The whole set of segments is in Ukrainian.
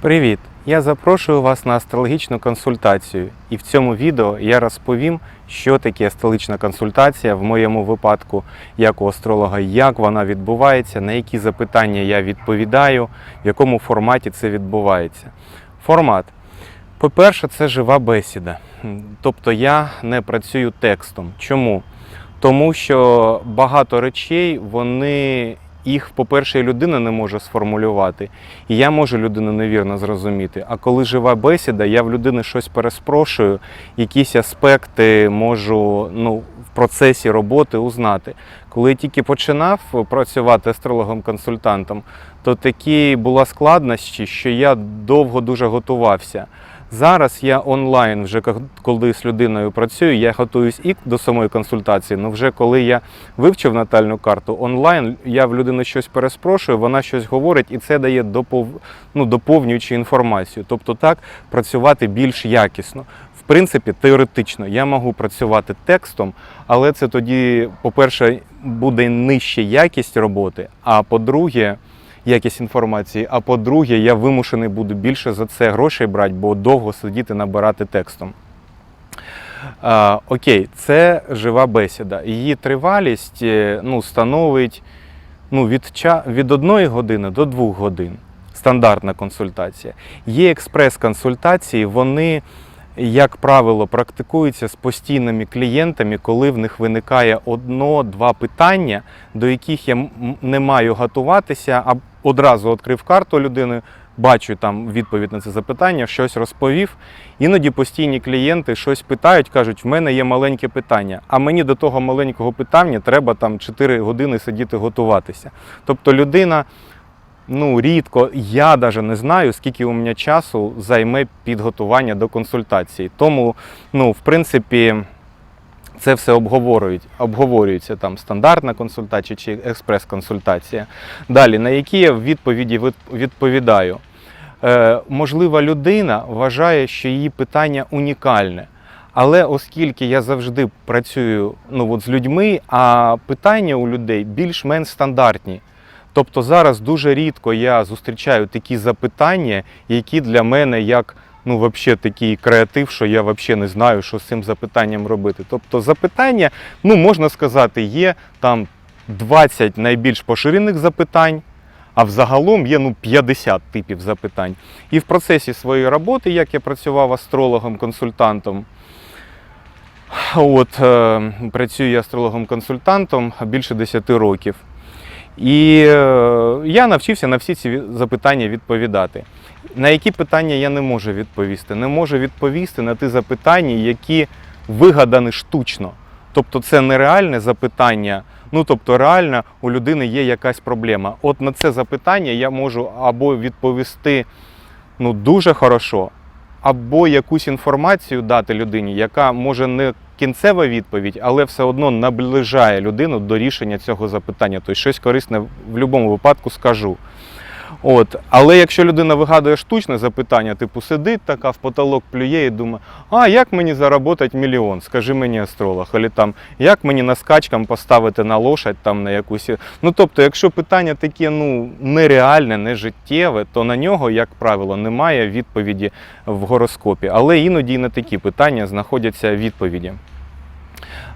Привіт! Я запрошую вас на астрологічну консультацію. І в цьому відео я розповім, що таке астрологічна консультація в моєму випадку, як у астролога, як вона відбувається, на які запитання я відповідаю, в якому форматі це відбувається. Формат. По-перше, це жива бесіда. Тобто я не працюю текстом. Чому? Тому що багато речей вони їх, по-перше, людина не може сформулювати, і я можу людину невірно зрозуміти. А коли жива бесіда, я в людини щось переспрошую, якісь аспекти можу ну, в процесі роботи узнати. Коли я тільки починав працювати астрологом-консультантом, то такі була складнощі, що я довго дуже готувався. Зараз я онлайн, вже ко- коли з людиною працюю, я готуюсь і до самої консультації. але вже коли я вивчив натальну карту онлайн, я в людини щось переспрошую, вона щось говорить, і це дає допов... ну, доповнюючу інформацію. Тобто так працювати більш якісно. В принципі, теоретично я можу працювати текстом, але це тоді, по-перше, буде нижча якість роботи, а по-друге, якість інформації. А по-друге, я вимушений буду більше за це грошей брати, бо довго сидіти набирати текстом. А, окей, це жива бесіда. Її тривалість е, ну, становить ну, від, ча- від 1 години до 2 годин. Стандартна консультація. Є експрес-консультації, вони, як правило, практикуються з постійними клієнтами, коли в них виникає одно-два питання, до яких я не маю готуватися, а одразу відкрив карту людини, бачу там відповідь на це запитання, щось розповів. Іноді постійні клієнти щось питають, кажуть, в мене є маленьке питання, а мені до того маленького питання треба там 4 години сидіти готуватися. Тобто людина. Ну, рідко, я навіть не знаю, скільки у мене часу займе підготування до консультації. Тому, ну, в принципі, це все обговорюють, обговорюється там стандартна консультація чи експрес-консультація. Далі, на які я відповіді відповідаю. Е, можлива людина вважає, що її питання унікальне. Але оскільки я завжди працюю ну, от з людьми, а питання у людей більш-менш стандартні. Тобто зараз дуже рідко я зустрічаю такі запитання, які для мене як ну, вообще такий креатив, що я взагалі не знаю, що з цим запитанням робити. Тобто запитання, ну можна сказати, є там 20 найбільш поширених запитань, а взагалом є ну, 50 типів запитань. І в процесі своєї роботи, як я працював астрологом-консультантом, от, е, працюю я астрологом-консультантом більше 10 років. І е, я навчився на всі ці запитання відповідати. На які питання я не можу відповісти? Не можу відповісти на ті запитання, які вигадані штучно. Тобто це нереальне запитання. Ну тобто, реально у людини є якась проблема. От на це запитання я можу або відповісти ну, дуже хорошо, або якусь інформацію дати людині, яка може не кінцева відповідь, але все одно наближає людину до рішення цього запитання. Тобто щось корисне в будь-якому випадку скажу. От. Але якщо людина вигадує штучне запитання, типу сидить така в потолок плює і думає, а як мені заробити мільйон, скажи мені астролог, або там, як мені на скачкам поставити на лошадь там на якусь. Ну тобто, якщо питання таке ну, нереальне, не життєве, то на нього, як правило, немає відповіді в гороскопі. Але іноді на такі питання знаходяться відповіді.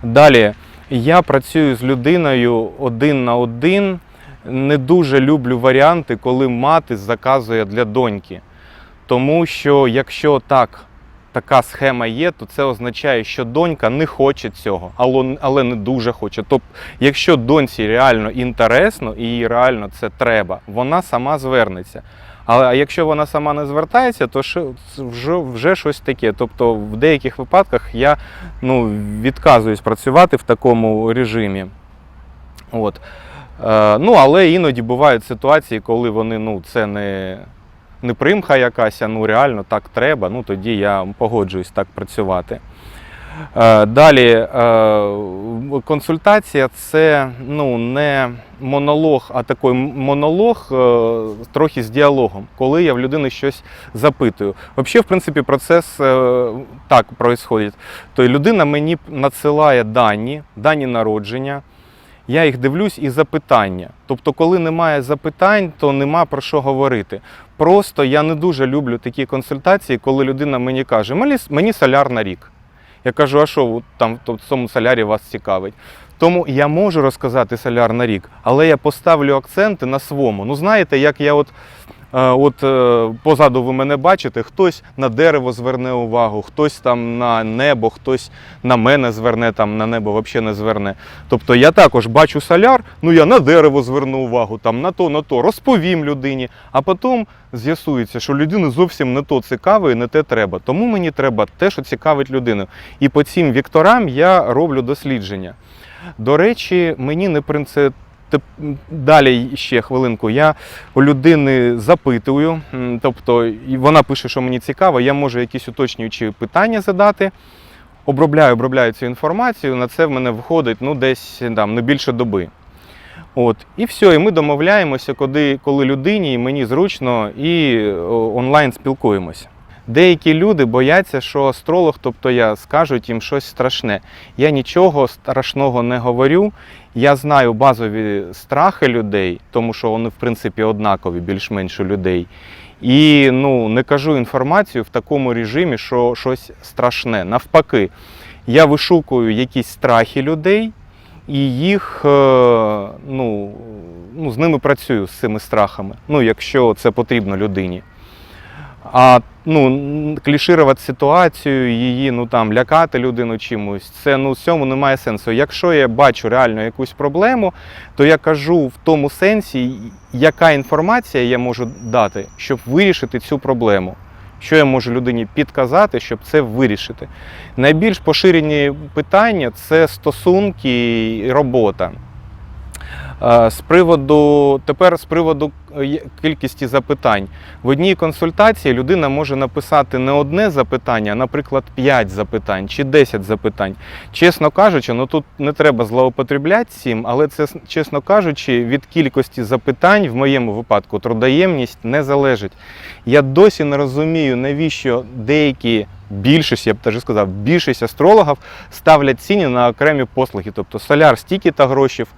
Далі я працюю з людиною один на один. Не дуже люблю варіанти, коли мати заказує для доньки. Тому що якщо так, така схема є, то це означає, що донька не хоче цього, але, не дуже хоче. Тобто, якщо доньці реально інтересно і їй реально це треба, вона сама звернеться. А якщо вона сама не звертається, то вже, вже щось таке. Тобто в деяких випадках я ну, відказуюсь працювати в такому режимі. От. Е, ну, але іноді бувають ситуації, коли вони ну, це не, не примха якась, а ну реально так треба, ну тоді я погоджуюсь так працювати. Е, Далі е, консультація це ну, не монолог, а такий монолог трохи з діалогом, коли я в людини щось запитую. Взагалі, в принципі, процес так відбувається. Тобто людина мені надсилає дані, дані народження. Я їх дивлюсь і запитання. Тобто, коли немає запитань, то нема про що говорити. Просто я не дуже люблю такі консультації, коли людина мені каже, мені, соляр на рік. Я кажу, а що там в цьому солярі вас цікавить? Тому я можу розказати соляр на рік, але я поставлю акценти на своєму. Ну, знаєте, як я от, от е, позаду ви мене бачите, хтось на дерево зверне увагу, хтось там на небо, хтось на мене зверне, там на небо взагалі не зверне. Тобто я також бачу соляр, ну я на дерево зверну увагу, там на то, на то, розповім людині, а потім з'ясується, що людини зовсім не то цікаве і не те треба. Тому мені треба те, що цікавить людину. І по цим вікторам я роблю дослідження. До речі, мені не принцип. Далі ще хвилинку. Я у людини запитую, тобто вона пише, що мені цікаво, я можу якісь уточнюючі питання задати. Обробляю, обробляю цю інформацію. На це в мене виходить ну, десь там, не більше доби. От, і все, і ми домовляємося, коли, коли людині і мені зручно і онлайн спілкуємося. Деякі люди бояться, що астролог, тобто я, скажуть їм щось страшне. Я нічого страшного не говорю. Я знаю базові страхи людей, тому що вони, в принципі, однакові, більш-менш у людей. І ну, не кажу інформацію в такому режимі, що щось страшне. Навпаки, я вишукую якісь страхи людей і їх, е, ну, ну, з ними працюю з цими страхами, ну, якщо це потрібно людині. А ну, кліширувати ситуацію, її ну там лякати людину чимось, це ну в цьому немає сенсу. Якщо я бачу реально якусь проблему, то я кажу в тому сенсі, яка інформація я можу дати, щоб вирішити цю проблему. Що я можу людині підказати, щоб це вирішити? Найбільш поширені питання це стосунки і робота. Е, З приводу тепер з приводу е, кількості запитань. В одній консультації людина може написати не одне запитання, а, наприклад, 5 запитань чи 10 запитань. Чесно кажучи, ну тут не треба злоупотребляти цим, але це, чесно кажучи, від кількості запитань в моєму випадку трудоємність не залежить. Я досі не розумію, навіщо деякі. Більшість, я б теж сказав, більшість астрологів ставлять ціни на окремі послуги. Тобто соляр стільки-то грошей, е,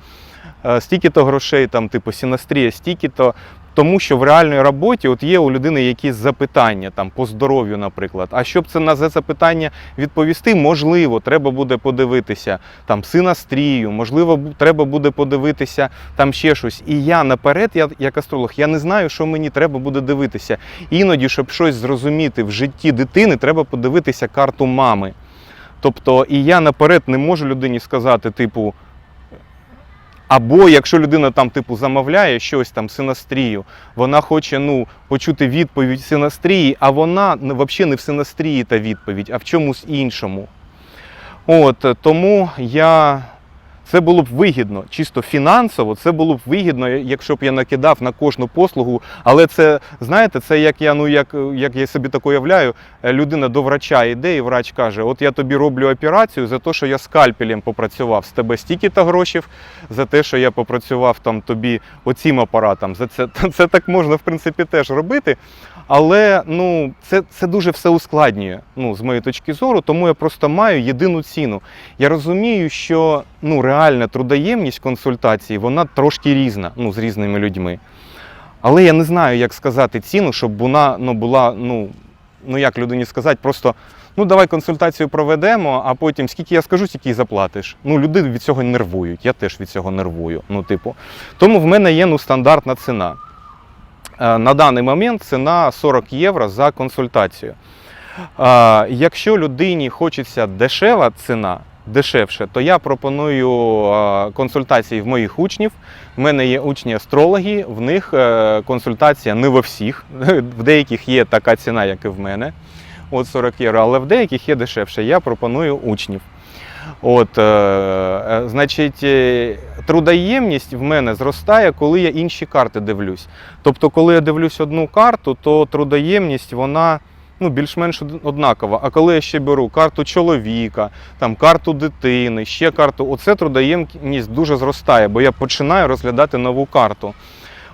стільки-то грошей, там, типу сінастрія, стільки-то. Тому що в реальній роботі от є у людини якісь запитання там, по здоров'ю, наприклад. А щоб це на це запитання відповісти, можливо, треба буде подивитися там синастрію, можливо, треба буде подивитися там ще щось. І я наперед, я, як астролог, я не знаю, що мені треба буде дивитися. Іноді, щоб щось зрозуміти в житті дитини, треба подивитися карту мами. Тобто, і я наперед не можу людині сказати, типу. Або якщо людина там, типу, замовляє щось там синастрію, вона хоче ну, почути відповідь синастрії, а вона взагалі не в синастрії та відповідь, а в чомусь іншому. От тому я. Це було б вигідно, чисто фінансово, це було б вигідно, якщо б я накидав на кожну послугу. Але це, знаєте, це як я ну як, як я собі так уявляю, е, людина до врача йде, і врач каже: От я тобі роблю операцію за те, що я скальпелем попрацював з тебе стільки-то грошей, за те, що я попрацював там тобі оцім апаратом. За це, це так можна, в принципі, теж робити. Але ну, це, це дуже все ускладнює, ну, з моєї точки зору, тому я просто маю єдину ціну. Я розумію, що ну, реальна трудоємність консультації вона трошки різна ну, з різними людьми. Але я не знаю, як сказати ціну, щоб вона ну, була, ну, ну як людині сказати, просто ну давай консультацію проведемо, а потім скільки я скажу, стільки й заплатиш. Ну, люди від цього нервують, я теж від цього нервую. Ну, типу. Тому в мене є ну, стандартна ціна. Е, На даний момент ціна 40 євро за консультацію. Е, Якщо людині хочеться дешева ціна, дешевше, то я пропоную е, консультації в моїх учнів. В мене є учні астрологи, в них консультація не во всіх. В деяких є така ціна, як і в мене, от 40 євро, але в деяких є дешевше. Я пропоную учнів. От, е, е, значить, е, трудоємність в мене зростає, коли я інші карти дивлюсь. Тобто, коли я дивлюсь одну карту, то трудоємність вона ну, більш-менш однакова. А коли я ще беру карту чоловіка, там, карту дитини, ще карту, оце трудоємність дуже зростає, бо я починаю розглядати нову карту.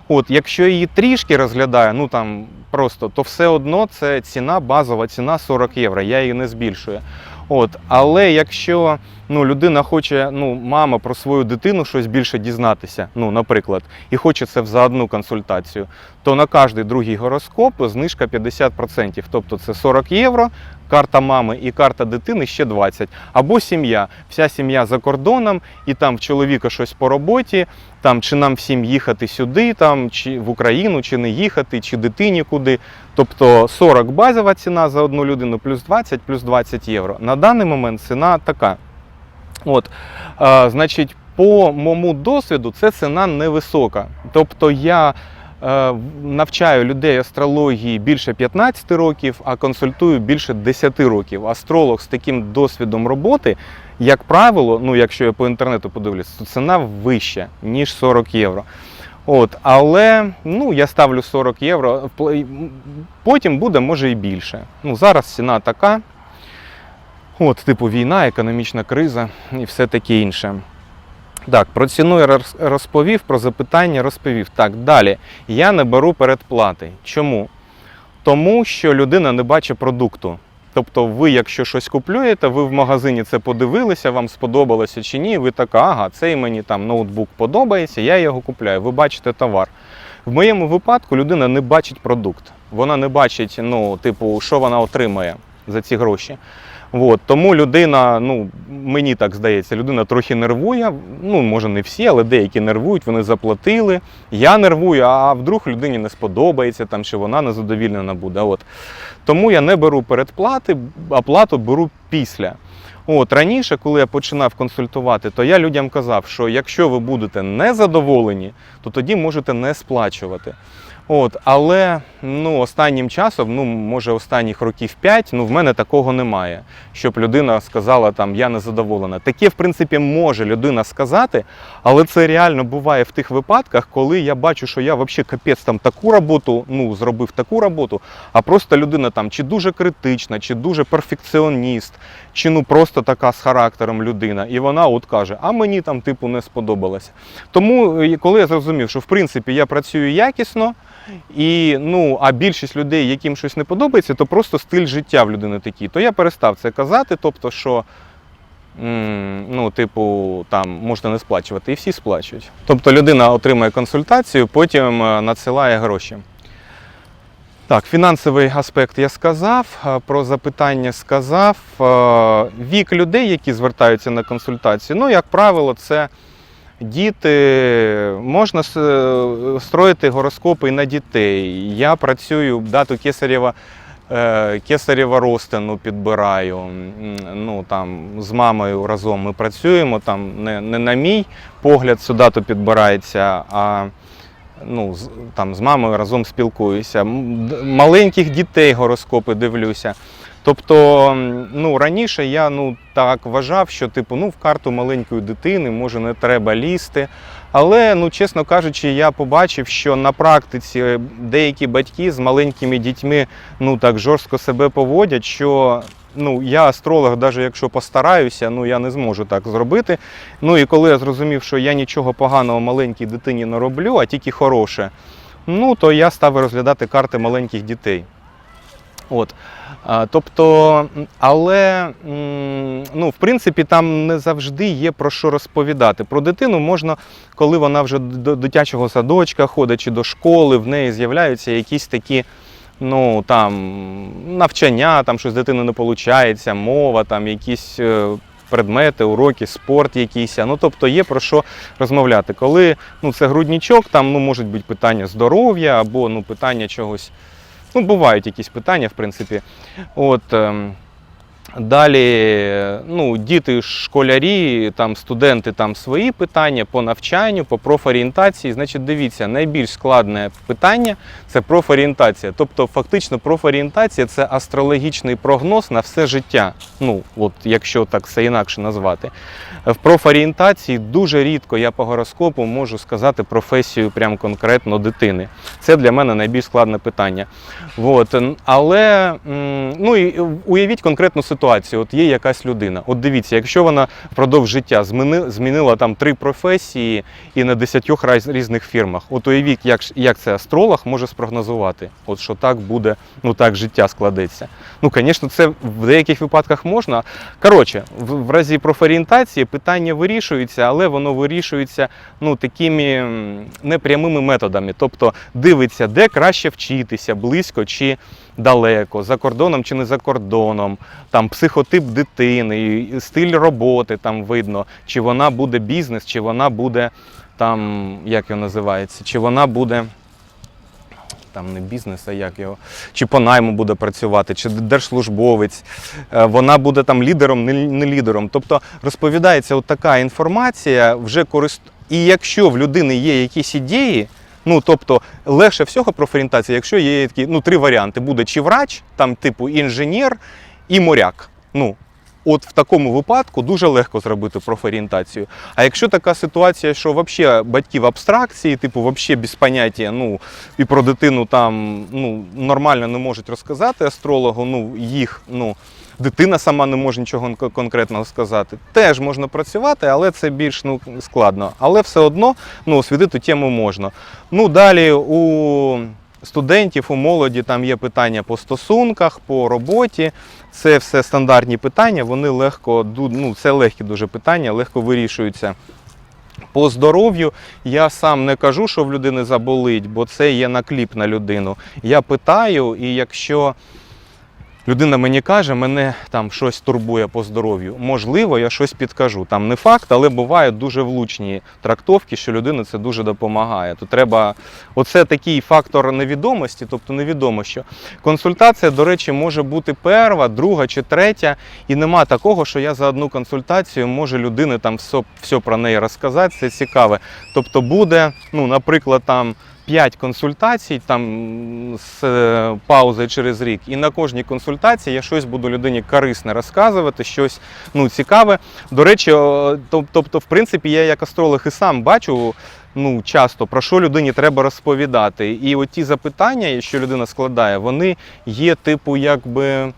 От, якщо її трішки розглядаю, ну там просто, то все одно це ціна, базова ціна 40 євро, я її не збільшую. От, але якщо ну, людина хоче, ну, мама про свою дитину щось більше дізнатися, ну, наприклад, і хоче це за одну консультацію, то на кожний другий гороскоп знижка 50%. Тобто це 40 євро, карта мами і карта дитини ще 20. Або сім'я. Вся сім'я за кордоном, і там в чоловіка щось по роботі, там чи нам всім їхати сюди, там, чи в Україну, чи не їхати, чи дитині куди. Тобто 40 базова ціна за одну людину, плюс 20, плюс 20 євро. На даний момент ціна така. От, е, значить, по моєму досвіду це ціна невисока. Тобто я навчаю людей астрології більше 15 років, а консультую більше 10 років. Астролог з таким досвідом роботи, як правило, ну якщо я по інтернету подивлюсь, то ціна вища, ніж 40 євро. От, але ну, я ставлю 40 євро. Потім буде, може, і більше. Ну, зараз ціна така. От, типу, війна, економічна криза і все таке інше. Так, про ціну я розповів, про запитання розповів. Так, далі. Я не беру передплати. Чому? Тому що людина не бачить продукту. Тобто, ви, якщо щось куплюєте, ви в магазині це подивилися, вам сподобалося чи ні, ви така, ага, цей мені там ноутбук подобається, я його купляю. Ви бачите товар. В моєму випадку людина не бачить продукт. Вона не бачить, ну, типу, що вона отримає за ці гроші. От, тому людина, ну мені так здається, людина трохи нервує. Ну, може, не всі, але деякі нервують, вони заплатили. Я нервую, а вдруг людині не сподобається, там, чи вона незадовільнена буде. От. Тому я не беру передплати, а плату беру після. От раніше, коли я починав консультувати, то я людям казав, що якщо ви будете незадоволені, то тоді можете не сплачувати. От, але ну, останнім часом, ну може останніх років 5, ну в мене такого немає, щоб людина сказала там я не задоволена. Таке, в принципі, може людина сказати, але це реально буває в тих випадках, коли я бачу, що я взагалі капець там таку роботу, ну зробив таку роботу, а просто людина там чи дуже критична, чи дуже перфекціоніст, чи ну просто така з характером людина, і вона от каже, а мені там типу не сподобалося. Тому, е, коли я зрозумів, що в принципі я працюю якісно. І ну, а більшість людей, яким щось не подобається, то просто стиль життя в людини такий. То я перестав це казати, тобто, що ну, типу, там можна не сплачувати, і всі сплачують. Тобто людина отримує консультацію, потім е, надсилає гроші. Так, фінансовий аспект я сказав, е, про запитання сказав. Е, Вік людей, які звертаються на консультацію, ну, як правило, це діти, можна е, строїти гороскопи на дітей. Я працюю дату Кесарєва, е, Кесарєва розтину підбираю. Ну, там, з мамою разом ми працюємо. Там, не, не на мій погляд цю дату підбирається, а ну, там, з мамою разом спілкуюся. Маленьких дітей гороскопи дивлюся. Тобто, ну, раніше я ну, так вважав, що типу, ну, в карту маленької дитини може не треба лізти. Але, ну, чесно кажучи, я побачив, що на практиці деякі батьки з маленькими дітьми ну, так жорстко себе поводять, що ну, я астролог, навіть якщо постараюся, ну, я не зможу так зробити. Ну і коли я зрозумів, що я нічого поганого маленькій дитині не роблю, а тільки хороше, ну, то я став розглядати карти маленьких дітей. От. Тобто, але ну, в принципі, там не завжди є про що розповідати. Про дитину можна, коли вона вже до дитячого садочка ходить чи до школи, в неї з'являються якісь такі ну, там, навчання, там щось з дитини не виходить, мова, там якісь. е, Предмети, уроки, спорт якийсь. Ну, тобто є про що розмовляти. Коли ну, це груднічок, там ну, можуть бути питання здоров'я або ну, питання чогось Ну, бувають якісь питання, в принципі. От, ем, далі, ну, діти, школярі, там, студенти, там свої питання по навчанню, по профорієнтації. Значить, дивіться, найбільш складне питання це профорієнтація. Тобто, фактично, профорієнтація це астрологічний прогноз на все життя. Ну, от, якщо так все інакше назвати. В профорієнтації дуже рідко я по гороскопу можу сказати професію прям конкретно дитини. Це для мене найбільш складне питання. От. Але ну, і уявіть конкретну ситуацію. Ситуацію, от є якась людина. От дивіться, якщо вона впродовж життя зміни, змінила там три професії і на десятьох різних фірмах, от уявіть, як, як це астролог може спрогнозувати, от що так буде, ну так життя складеться. Ну, звісно, це в деяких випадках можна. Коротше, в, в разі профорієнтації питання вирішується, але воно вирішується ну, такими непрямими методами. Тобто дивиться, де краще вчитися, близько чи далеко, за кордоном чи не за кордоном, там психотип дитини, стиль роботи там видно, чи вона буде бізнес, чи вона буде там, як його називається, чи вона буде. Там не бізнес, а як його, чи по найму буде працювати, чи держслужбовець, е, вона буде там лідером, не, лідером. Тобто розповідається от така інформація, вже корист... І якщо в людини є якісь ідеї, ну тобто легше всього профорієнтація, якщо є такі ну, три варіанти: буде чи врач, там типу інженер і моряк. Ну, От в такому випадку дуже легко зробити профорієнтацію. А якщо така ситуація, що взагалі батьки в абстракції, типу, взагалі без поняття, ну і про дитину там ну, нормально не можуть розказати астрологу, ну їх, ну. Дитина сама не може нічого конкретного сказати. Теж можна працювати, але це більш ну, складно. Але все одно ну, освітити тему можна. Ну, далі у студентів, у молоді там є питання по стосунках, по роботі. Це все стандартні питання, вони легко, ну, це легкі дуже питання, легко вирішуються. По здоров'ю я сам не кажу, що в людини заболить, бо це є накліп на людину. Я питаю, і якщо людина мені каже, мене там щось турбує по здоров'ю, можливо, я щось підкажу. Там не факт, але бувають дуже влучні трактовки, що людина це дуже допомагає. То треба, оце такий фактор невідомості, тобто невідомо, що консультація, до речі, може бути перша, друга чи третя, і нема такого, що я за одну консультацію можу людини там все, все про неї розказати. Це цікаве. Тобто буде, ну, наприклад, там. 5 консультацій там з е, паузою через рік, і на кожній консультації я щось буду людині корисне розказувати, щось ну, цікаве. До речі, тобто, в принципі, я як астролог і сам бачу ну, часто про що людині треба розповідати. І от ті запитання, що людина складає, вони є типу, якби.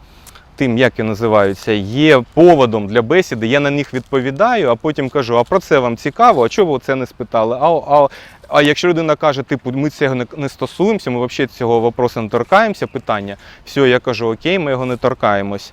Тим, як і називаються, є поводом для бесіди, я на них відповідаю, а потім кажу: а про це вам цікаво, а чого ви це не спитали? А, а, а якщо людина каже, типу, ми цього не, стосуємося, ми взагалі цього вопросу не торкаємося, питання, все, я кажу, окей, ми його не торкаємось.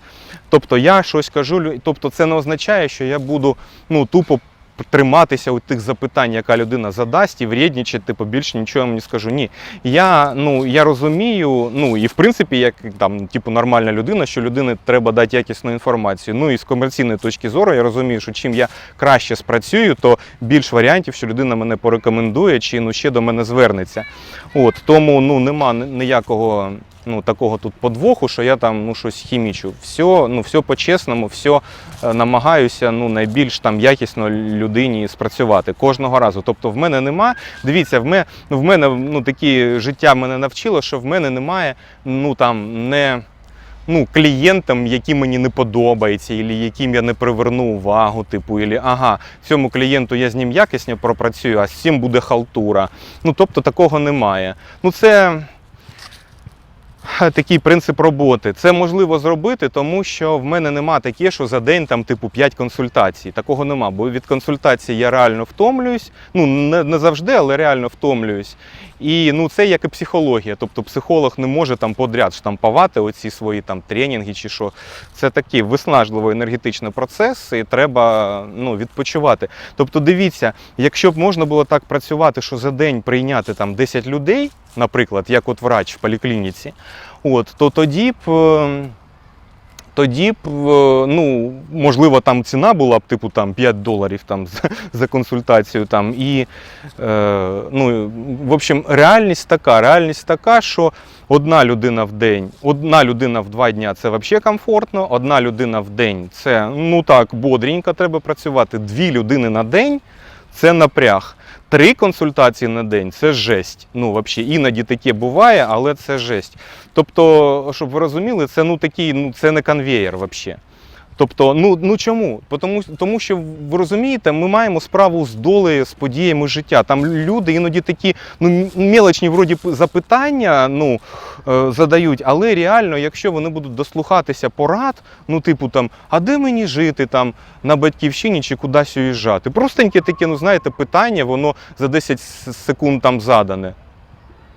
Тобто я щось кажу, тобто це не означає, що я буду ну, тупо триматися у тих запитань, яка людина задасть, і вреднічати, типу, більше нічого я не скажу. Ні. Я, ну, я розумію, ну і в принципі, як там, типу, нормальна людина, що людині треба дати якісну інформацію. Ну і з комерційної точки зору я розумію, що чим я краще спрацюю, то більш варіантів, що людина мене порекомендує чи ну, ще до мене звернеться. От, тому ну, нема ні- ніякого ну, такого тут подвоху, що я там ну, щось хімічу. Все, ну, все по-чесному, все намагаюся ну, найбільш там якісно людині спрацювати кожного разу. Тобто в мене нема. Дивіться, в мене, в мене ну, такі життя мене навчило, що в мене немає ну, там, не ну, клієнтам, які мені не подобаються, або яким я не приверну увагу, типу, або ага, цьому клієнту я з ним якісно пропрацюю, а з цим буде халтура. Ну, тобто такого немає. Ну, це такий принцип роботи. Це можливо зробити, тому що в мене нема таке, що за день там, типу, 5 консультацій. Такого нема, бо від консультації я реально втомлююсь. Ну, не, не завжди, але реально втомлююсь. І ну, це як і психологія. Тобто психолог не може там подряд штампувати оці свої там тренінги чи що. Це такий виснажливий енергетичний процес, і треба ну, відпочивати. Тобто, дивіться, якщо б можна було так працювати, що за день прийняти там 10 людей, наприклад, як от врач в поліклініці, от, то тоді б. е, Тоді б, е, ну, можливо, там ціна була б типу там 5 доларів там, за, консультацію. Там, і, е, ну, в общем, реальність така. Реальність така, що одна людина в день, одна людина в два дня це взагалі комфортно, одна людина в день це ну так, бодренько треба працювати. Дві людини на день це напряг. Три консультації на день це жесть. Ну, взагалі, іноді таке буває, але це жесть. Тобто, щоб ви розуміли, це ну такий, ну це не конвеєр взагалі. Тобто, ну, ну чому? Тому, тому що ви розумієте, ми маємо справу з долею, з подіями життя. Там люди іноді такі ну, м- мелочні вроді запитання ну, е, задають, але реально, якщо вони будуть дослухатися порад, ну, типу там, а де мені жити там на батьківщині чи кудись уїжджати? Простеньке таке, ну знаєте, питання, воно за 10 секунд там задане.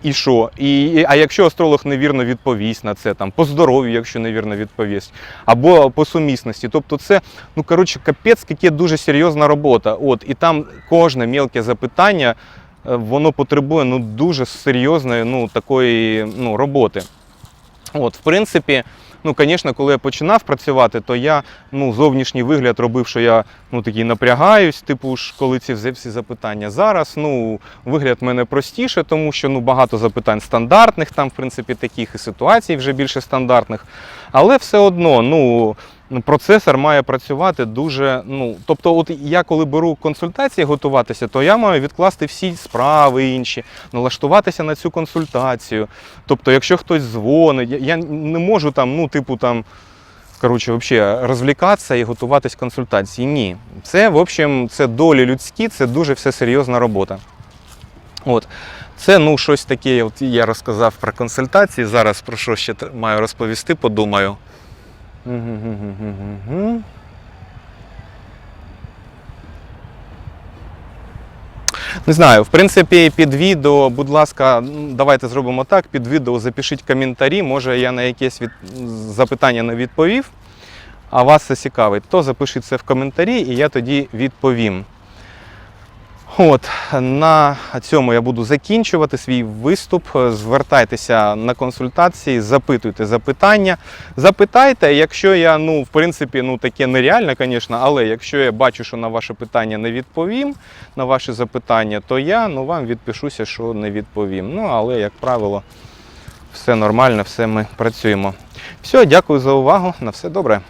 І що? І, а якщо астролог невірно відповість на це, там, по здоров'ю, якщо невірно відповість, або по сумісності. Тобто це, ну коротше, капець, яка дуже серйозна робота. От, і там кожне мілке запитання, е, воно потребує ну, дуже серйозної ну, такої ну, роботи. От, в принципі, ну, звісно, коли я починав працювати, то я ну, зовнішній вигляд робив, що я ну, такий напрягаюсь, типу ж, коли ці всі всі запитання. Зараз ну, вигляд в мене простіше, тому що ну, багато запитань стандартних, там, в принципі, таких і ситуацій вже більше стандартних. Але все одно, ну. Процесор має працювати дуже. Ну, тобто, от я коли беру консультації готуватися, то я маю відкласти всі справи інші, налаштуватися на цю консультацію. Тобто, якщо хтось дзвонить, я, не можу там, ну, типу, там, коротше, взагалі розвлікатися і готуватись консультації. Ні. Це, в общем, це долі людські, це дуже все серйозна робота. От. Це ну, щось таке, от я розказав про консультації. Зараз про що ще маю розповісти, подумаю. Не знаю, в принципі, під відео, будь ласка, давайте зробимо так. Під відео запишіть коментарі. Може, я на якесь від... запитання не відповів, а вас це цікавить, то запишіть це в коментарі, і я тоді відповім. От, на цьому я буду закінчувати свій виступ. Звертайтеся на консультації, запитуйте запитання. Запитайте, якщо я, ну, в принципі, ну таке нереально, звісно, але якщо я бачу, що на ваше питання не відповім, на ваші запитання, то я ну, вам відпишуся, що не відповім. Ну, але, як правило, все нормально, все ми працюємо. Все, дякую за увагу. На все добре.